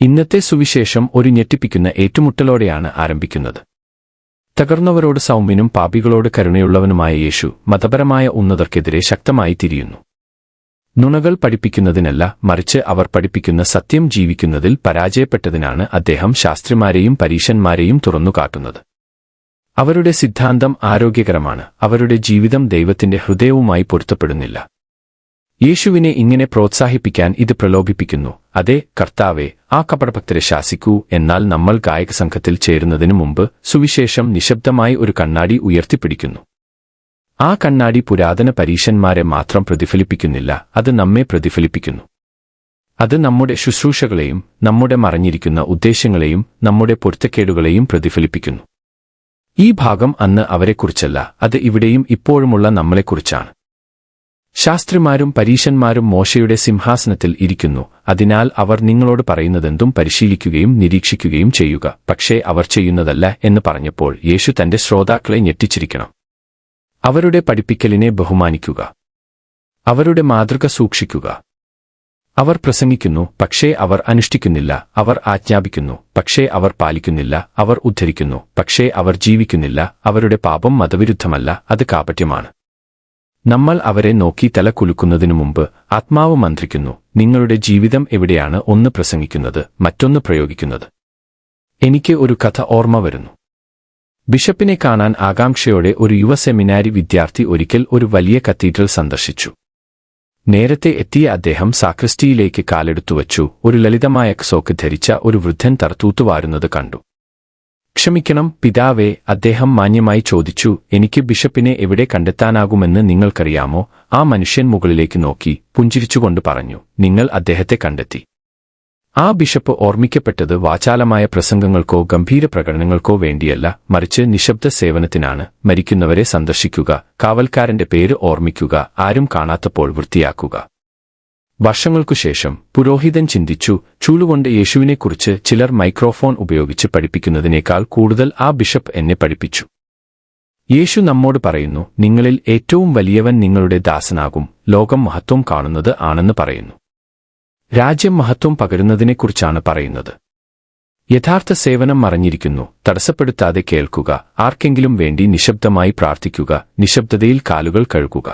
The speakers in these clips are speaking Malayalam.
ഇന്നത്തെ സുവിശേഷം ഒരു ഞെട്ടിപ്പിക്കുന്ന ഏറ്റുമുട്ടലോടെയാണ് ആരംഭിക്കുന്നത്. തകർന്നവരോട് സൗമ്യനും പാപികളോട് കരുണയുള്ളവനുമായ യേശു മതപരമായ ഉന്നതർക്കെതിരെ ശക്തമായി തിരിയുന്നു. നുണകൾ പഠിപ്പിക്കുന്നതിനല്ല മറിച്ച് അവർ പഠിപ്പിക്കുന്ന സത്യം ജീവിക്കുന്നതിൽ പരാജയപ്പെട്ടതിനാണ് അദ്ദേഹം ശാസ്ത്രിമാരെയും പരീശന്മാരെയും തുറന്നുകാട്ടുന്നത് അവരുടെ സിദ്ധാന്തം ആരോഗ്യകരമാണ് അവരുടെ ജീവിതം ദൈവത്തിന്റെ ഹൃദയവുമായി പൊരുത്തപ്പെടുന്നില്ല. യേശുവിനെ ഇങ്ങനെ പ്രോത്സാഹിപ്പിക്കാൻ ഇത് പ്രലോഭിപ്പിക്കുന്നു. അതെ കർത്താവെ ആ കപടഭക്തരെ ശാസിക്കൂ എന്നാൽ നമ്മൾ ഗായക സംഘത്തിൽ ചേരുന്നതിനു മുമ്പ് സുവിശേഷം നിശബ്ദമായി ഒരു കണ്ണാടി ഉയർത്തിപ്പിടിക്കുന്നു. ആ കണ്ണാടി പുരാതന പരീശന്മാരെ മാത്രം പ്രതിഫലിപ്പിക്കുന്നില്ല അത് നമ്മെ പ്രതിഫലിപ്പിക്കുന്നു. അത് നമ്മുടെ ശുശ്രൂഷകളെയും നമ്മുടെ മറിഞ്ഞിരിക്കുന്ന ഉദ്ദേശങ്ങളെയും നമ്മുടെ പൊരുത്തക്കേടുകളെയും പ്രതിഫലിപ്പിക്കുന്നു. ഈ ഭാഗം അന്ന് അവരെക്കുറിച്ചല്ല അത് ഇവിടെയും ഇപ്പോഴുമുള്ള നമ്മളെക്കുറിച്ചാണ്. ശാസ്ത്രിമാരും പരീശന്മാരും മോശയുടെ സിംഹാസനത്തിൽ ഇരിക്കുന്നു. അതിനാൽ അവർ നിങ്ങളോട് പറയുന്നതെന്തും പരിശീലിക്കുകയും നിരീക്ഷിക്കുകയും ചെയ്യുക. പക്ഷേ അവർ ചെയ്യുന്നതല്ല എന്ന് പറഞ്ഞപ്പോൾ യേശു തന്റെ ശ്രോതാക്കളെ ഞെട്ടിച്ചിരിക്കണം. അവരുടെ പഠിപ്പിക്കലിനെ ബഹുമാനിക്കുക. അവരുടെ മാതൃക സൂക്ഷിക്കുക. അവർ പ്രസംഗിക്കുന്നു പക്ഷേ അവർ അനുഷ്ഠിക്കുന്നില്ല. അവർ ആജ്ഞാപിക്കുന്നു പക്ഷേ അവർ പാലിക്കുന്നില്ല. അവർ ഉദ്ധരിക്കുന്നു പക്ഷേ അവർ ജീവിക്കുന്നില്ല. അവരുടെ പാപം മതവിരുദ്ധമല്ല. അത് കാപട്യമാണ്. നമ്മൾ അവരെ നോക്കി തല കുലുക്കുന്നതിനു മുമ്പ് ആത്മാവ് മന്ത്രിക്കുന്നു. നിങ്ങളുടെ ജീവിതം എവിടെയാണ് ഒന്ന് പ്രസംഗിക്കുന്നത് മറ്റൊന്ന് പ്രയോഗിക്കുന്നത്? എനിക്ക് ഒരു കഥ ഓർമ്മ വരുന്നു. ബിഷപ്പിനെ കാണാൻ ആകാംക്ഷയോടെ ഒരു യുവ സെമിനാരി വിദ്യാർത്ഥി ഒരിക്കൽ ഒരു വലിയ കത്തീഡ്രൽ സന്ദർശിച്ചു. നേരത്തെ എത്തിയ അദ്ദേഹം സാക്രിസ്റ്റിയിലേക്ക് കാലെടുത്തുവച്ചു ഒരു ലളിതമായ സോക്ക് ധരിച്ച ഒരു വൃദ്ധൻ തറത്തൂത്തുവാരുന്നത് കണ്ടു. ക്ഷമിക്കണം പിതാവേ അദ്ദേഹം മാന്യമായി ചോദിച്ചു എനിക്ക് ബിഷപ്പിനെ എവിടെ കണ്ടെത്താനാകുമെന്ന് നിങ്ങൾക്കറിയാമോ? ആ മനുഷ്യൻ മുകളിലേക്ക് നോക്കി പുഞ്ചിരിച്ചുകൊണ്ട് പറഞ്ഞു നിങ്ങൾ അദ്ദേഹത്തെ കണ്ടെത്തി. ആ ബിഷപ്പ് ഓർമ്മിക്കപ്പെട്ടത് വാചാലമായ പ്രസംഗങ്ങൾക്കോ ഗംഭീര പ്രകടനങ്ങൾക്കോ വേണ്ടിയല്ല മറിച്ച് നിശബ്ദ സേവനത്തിനാണ്. മരിക്കുന്നവരെ സന്ദർശിക്കുക കാവൽക്കാരന്റെ പേര് ഓർമ്മിക്കുക ആരും കാണാത്തപ്പോൾ വൃത്തിയാക്കുക. വർഷങ്ങൾക്കുശേഷം പുരോഹിതൻ ചിന്തിച്ചു ചൂളുകൊണ്ട് യേശുവിനെക്കുറിച്ച് ചിലർ മൈക്രോഫോൺ ഉപയോഗിച്ച് പഠിപ്പിക്കുന്നതിനേക്കാൾ കൂടുതൽ ആ ബിഷപ്പ് എന്നെ പഠിപ്പിച്ചു. യേശു നമ്മോട് പറയുന്നു നിങ്ങളിൽ ഏറ്റവും വലിയവൻ നിങ്ങളുടെ ദാസനാകും ലോകം മഹത്വം കാണുന്നത് ആണെന്ന് പറയുന്നു. രാജ്യം മഹത്വം പകരുന്നതിനെക്കുറിച്ചാണ് പറയുന്നത്. യഥാർത്ഥ സേവനം മറഞ്ഞിരിക്കുന്നു തടസ്സപ്പെടുത്താതെ കേൾക്കുക ആർക്കെങ്കിലും വേണ്ടി നിശബ്ദമായി പ്രാർത്ഥിക്കുക നിശബ്ദതയിൽ കാലുകൾ കഴുകുക.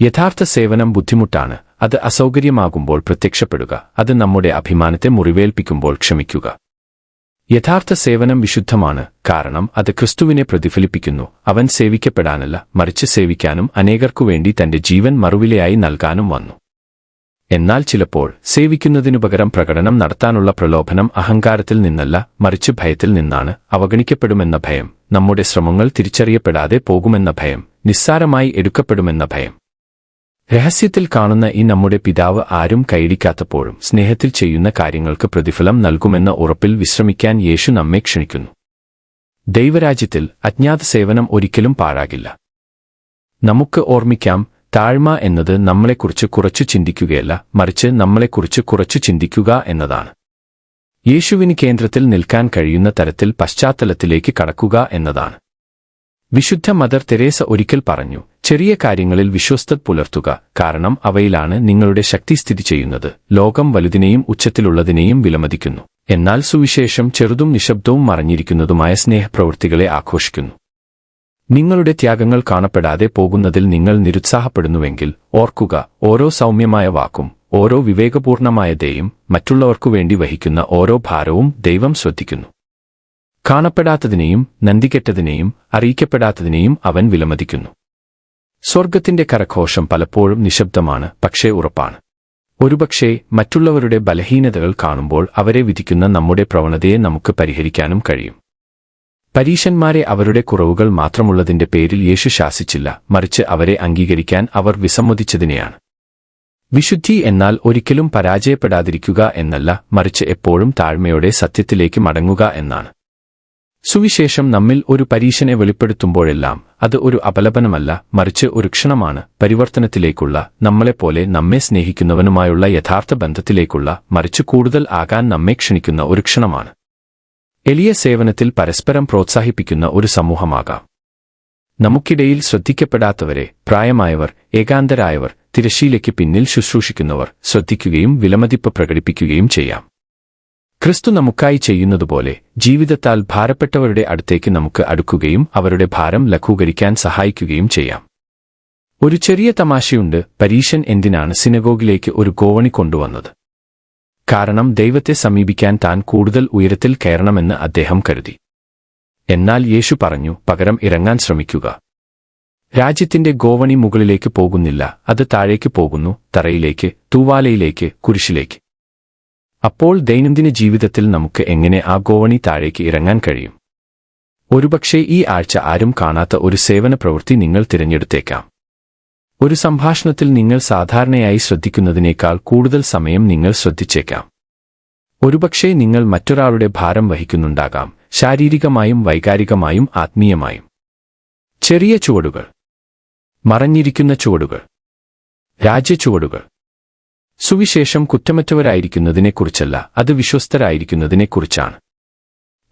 യഥാർത്ഥ സേവനം ബുദ്ധിമുട്ടാണ് അത് അസൗകര്യമാകുമ്പോൾ പ്രത്യക്ഷപ്പെടുക. അത് നമ്മുടെ അഭിമാനത്തെ മുറിവേൽപ്പിക്കുമ്പോൾ ക്ഷമിക്കുക. യഥാർത്ഥ സേവനം വിശുദ്ധമാണ്. കാരണം അത് ക്രിസ്തുവിനെ പ്രതിഫലിപ്പിക്കുന്നു. അവൻ സേവിക്കപ്പെടാനല്ല മറിച്ച് സേവിക്കാനും അനേകർക്കു വേണ്ടി തന്റെ ജീവൻ മറുവിലയായി നൽകാനും വന്നു. എന്നാൽ ചിലപ്പോൾ സേവിക്കുന്നതിനു പകരം പ്രകടനം നടത്താനുള്ള പ്രലോഭനം അഹങ്കാരത്തിൽ നിന്നല്ല മറിച്ച് ഭയത്തിൽ നിന്നാണ് അവഗണിക്കപ്പെടുമെന്ന ഭയം. നമ്മുടെ ശ്രമങ്ങൾ തിരിച്ചറിയപ്പെടാതെ പോകുമെന്ന ഭയം. നിസ്സാരമായി എടുക്കപ്പെടുമെന്ന ഭയം. രഹസ്യത്തിൽ കാണുന്ന ഈ നമ്മുടെ പിതാവ് ആരും കൈയിടിക്കാത്തപ്പോഴും സ്നേഹത്തിൽ ചെയ്യുന്ന കാര്യങ്ങൾക്ക് പ്രതിഫലം നൽകുമെന്ന ഉറപ്പിൽ വിശ്രമിക്കാൻ യേശു നമ്മെ ക്ഷണിക്കുന്നു. ദൈവരാജ്യത്തിൽ അജ്ഞാത സേവനം ഒരിക്കലും പാഴാകില്ല. നമുക്ക് ഓർമ്മിക്കാം താഴ്മ എന്നത് നമ്മളെക്കുറിച്ച് കുറച്ചു ചിന്തിക്കുകയല്ല മറിച്ച് നമ്മളെക്കുറിച്ച് കുറച്ചു ചിന്തിക്കുക എന്നതാണ്. യേശുവിന് കേന്ദ്രത്തിൽ നിൽക്കാൻ കഴിയുന്ന തരത്തിൽ പശ്ചാത്തലത്തിലേക്ക് കടക്കുക എന്നതാണ്. വിശുദ്ധ മദർ തെരേസ ഒരിക്കൽ പറഞ്ഞു ചെറിയ കാര്യങ്ങളിൽ വിശ്വസ്തത പുലർത്തുക കാരണം അവയിലാണ് നിങ്ങളുടെ ശക്തി സ്ഥിതി ചെയ്യുന്നത്. ലോകം വലുതിനെയും ഉച്ചത്തിലുള്ളതിനെയും വിലമതിക്കുന്നു. എന്നാൽ സുവിശേഷം ചെറുതും നിശബ്ദവും മറഞ്ഞിരിക്കുന്നതുമായ സ്നേഹപ്രവൃത്തികളെ ആഘോഷിക്കുന്നു. നിങ്ങളുടെ ത്യാഗങ്ങൾ കാണപ്പെടാതെ പോകുന്നതിൽ നിങ്ങൾ നിരുത്സാഹപ്പെടുന്നുവെങ്കിൽ ഓർക്കുക ഓരോ സൗമ്യമായ വാക്കും ഓരോ വിവേകപൂർണമായ ദയും മറ്റുള്ളവർക്കു വേണ്ടി വഹിക്കുന്ന ഓരോ ഭാരവും ദൈവം ശ്രദ്ധിക്കുന്നു. കാണപ്പെടാത്തതിനെയും നന്ദികെട്ടതിനെയും അറിയിക്കപ്പെടാത്തതിനെയും അവൻ വിലമതിക്കുന്നു. സ്വർഗത്തിന്റെ കരഘോഷം പലപ്പോഴും നിശബ്ദമാണ് പക്ഷേ ഉറപ്പാണ്. ഒരുപക്ഷേ മറ്റുള്ളവരുടെ ബലഹീനതകൾ കാണുമ്പോൾ അവരെ വിധിക്കുന്ന നമ്മുടെ പ്രവണതയെ നമുക്ക് പരിഹരിക്കാനും കഴിയും. പരീശന്മാരെ അവരുടെ കുറവുകൾ മാത്രമുള്ളതിന്റെ പേരിൽ യേശു ശാസിച്ചില്ല മറിച്ച് അവരെ അംഗീകരിക്കാൻ അവർ വിസമ്മതിച്ചതിനെയാണ്. വിശുദ്ധി എന്നാൽ ഒരിക്കലും പരാജയപ്പെടാതിരിക്കുക എന്നല്ല മറിച്ച് എപ്പോഴും താഴ്മയോടെ സത്യത്തിലേക്ക് മടങ്ങുക എന്നാണ്. സുവിശേഷം നമ്മിൽ ഒരു പരീശനെ വെളിപ്പെടുത്തുമ്പോഴെല്ലാം അത് ഒരു അപലപനമല്ല മറിച്ച് ഒരു ക്ഷണമാണ്. പരിവർത്തനത്തിലേക്കുള്ള നമ്മളെപ്പോലെ നമ്മെ സ്നേഹിക്കുന്നവനുമായുള്ള യഥാർത്ഥ ബന്ധത്തിലേക്കുള്ള മറിച്ച് കൂടുതൽ ആകാൻ നമ്മെ ക്ഷണിക്കുന്ന ഒരു ക്ഷണമാണ്. എളിയ സേവനത്തിൽ പരസ്പരം പ്രോത്സാഹിപ്പിക്കുന്ന ഒരു സമൂഹമാകാം. നമുക്കിടയിൽ ശ്രദ്ധിക്കപ്പെടാത്തവരെ പ്രായമായവർ ഏകാന്തരായവർ തിരശീലയ്ക്ക് പിന്നിൽ ശുശ്രൂഷിക്കുന്നവർ ശ്രദ്ധിക്കുകയും വിലമതിപ്പ് പ്രകടിപ്പിക്കുകയും ചെയ്യാം. ക്രിസ്തു നമുക്കായി ചെയ്യുന്നതുപോലെ ജീവിതത്താൽ ഭാരപ്പെട്ടവരുടെ അടുത്തേക്ക് നമുക്ക് അടുക്കുകയും അവരുടെ ഭാരം ലഘൂകരിക്കാൻ സഹായിക്കുകയും ചെയ്യാം. ഒരു ചെറിയ തമാശയുണ്ട് പരീശൻ എന്തിനാണ് സിനഗോഗിലേക്ക് ഒരു ഗോവണി കൊണ്ടുവന്നത്? കാരണം ദൈവത്തെ സമീപിക്കാൻ താൻ കൂടുതൽ ഉയരത്തിൽ കയറണമെന്ന് അദ്ദേഹം കരുതി. എന്നാൽ യേശു പറഞ്ഞു പകരം ഇറങ്ങാൻ ശ്രമിക്കുക. രാജ്യത്തിന്റെ ഗോവണി മുകളിലേക്ക് പോകുന്നില്ല അത് താഴേക്ക് പോകുന്നു തറയിലേക്ക് തൂവാലയിലേക്ക് കുരിശിലേക്ക്. അപ്പോൾ ദൈനംദിന ജീവിതത്തിൽ നമുക്ക് എങ്ങനെ ആ ഗോവണി താഴേക്ക് ഇറങ്ങാൻ കഴിയും? ഒരുപക്ഷേ ഈ ആഴ്ച ആരും കാണാത്ത ഒരു സേവന പ്രവൃത്തി നിങ്ങൾ തിരഞ്ഞെടുത്തേക്കാം. ഒരു സംഭാഷണത്തിൽ നിങ്ങൾ സാധാരണയായി ശ്രദ്ധിക്കുന്നതിനേക്കാൾ കൂടുതൽ സമയം നിങ്ങൾ ശ്രദ്ധിച്ചേക്കാം. ഒരുപക്ഷേ നിങ്ങൾ മറ്റൊരാളുടെ ഭാരം വഹിക്കുന്നുണ്ടാകാം ശാരീരികമായും വൈകാരികമായും ആത്മീയമായും. ചെറിയ ചുവടുകൾ. മറഞ്ഞിരിക്കുന്ന ചുവടുകൾ. രാജ്യച്ചുവടുകൾ സുവിശേഷം കുറ്റമറ്റവരായിരിക്കുന്നതിനെക്കുറിച്ചല്ല അത് വിശ്വസ്തരായിരിക്കുന്നതിനെക്കുറിച്ചാണ്.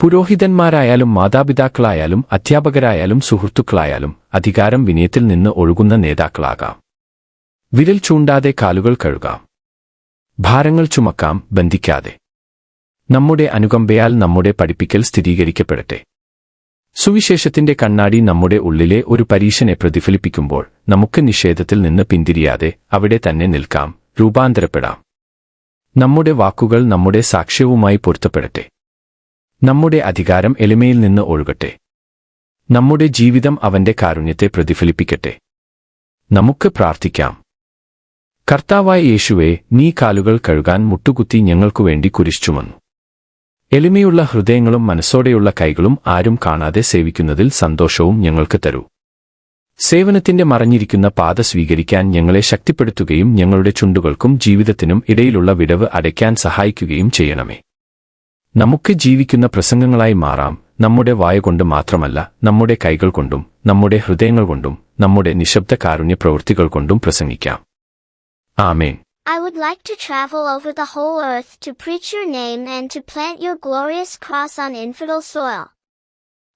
പുരോഹിതന്മാരായാലും മാതാപിതാക്കളായാലും അധ്യാപകരായാലും സുഹൃത്തുക്കളായാലും അധികാരം വിനയത്തിൽ നിന്ന് ഒഴുകുന്ന നേതാക്കളാകാം. വിരൽ ചൂണ്ടാതെ കാലുകൾ കഴുകാം. ഭാരങ്ങൾ ചുമക്കാം ബന്ധിക്കാതെ. നമ്മുടെ അനുകമ്പയാൽ നമ്മുടെ പഠിപ്പിക്കൽ സ്ഥിരീകരിക്കപ്പെടട്ടെ. സുവിശേഷത്തിന്റെ കണ്ണാടി നമ്മുടെ ഉള്ളിലെ ഒരു പരീക്ഷനെ പ്രതിഫലിപ്പിക്കുമ്പോൾ നമുക്ക് നിഷേധത്തിൽ നിന്ന് പിന്തിരിയാതെ അവിടെ തന്നെ നിൽക്കാം രൂപാന്തരപ്പെടാം. നമ്മുടെ വാക്കുകൾ നമ്മുടെ സാക്ഷ്യവുമായി പൊരുത്തപ്പെടട്ടെ. നമ്മുടെ അധികാരം എളിമയിൽ നിന്ന് ഒഴുകട്ടെ. നമ്മുടെ ജീവിതം അവന്റെ കാരുണ്യത്തെ പ്രതിഫലിപ്പിക്കട്ടെ. നമുക്ക് പ്രാർത്ഥിക്കാം. കർത്താവായ യേശുവെ നീ കാലുകൾ കഴുകാൻ മുട്ടുകുത്തി ഞങ്ങൾക്കുവേണ്ടി കുരിശുമന്നു എളിമയുള്ള ഹൃദയങ്ങളും മനസ്സോടെയുള്ള കൈകളും ആരും കാണാതെ സേവിക്കുന്നതിൽ സന്തോഷവും ഞങ്ങൾക്ക് തരൂ. സേവനത്തിന്റെ മറഞ്ഞിരിക്കുന്ന പാത സ്വീകരിക്കാൻ ഞങ്ങളെ ശക്തിപ്പെടുത്തുകയും ഞങ്ങളുടെ ചുണ്ടുകൾക്കും ജീവിതത്തിനും ഇടയിലുള്ള വിടവ് അടയ്ക്കാൻ സഹായിക്കുകയും ചെയ്യണമേ. നമുക്ക് ജീവിക്കുന്ന പ്രസംഗങ്ങളായി മാറാം. നമ്മുടെ വായ കൊണ്ട് മാത്രമല്ല നമ്മുടെ കൈകൾ കൊണ്ടും നമ്മുടെ ഹൃദയങ്ങൾ കൊണ്ടും നമ്മുടെ നിശബ്ദ കാരുണ്യ പ്രവൃത്തികൾ കൊണ്ടും പ്രസംഗിക്കാം. ആമേൻ. I would like to travel over the whole earth to preach your name and to plant your glorious cross on infidel soil.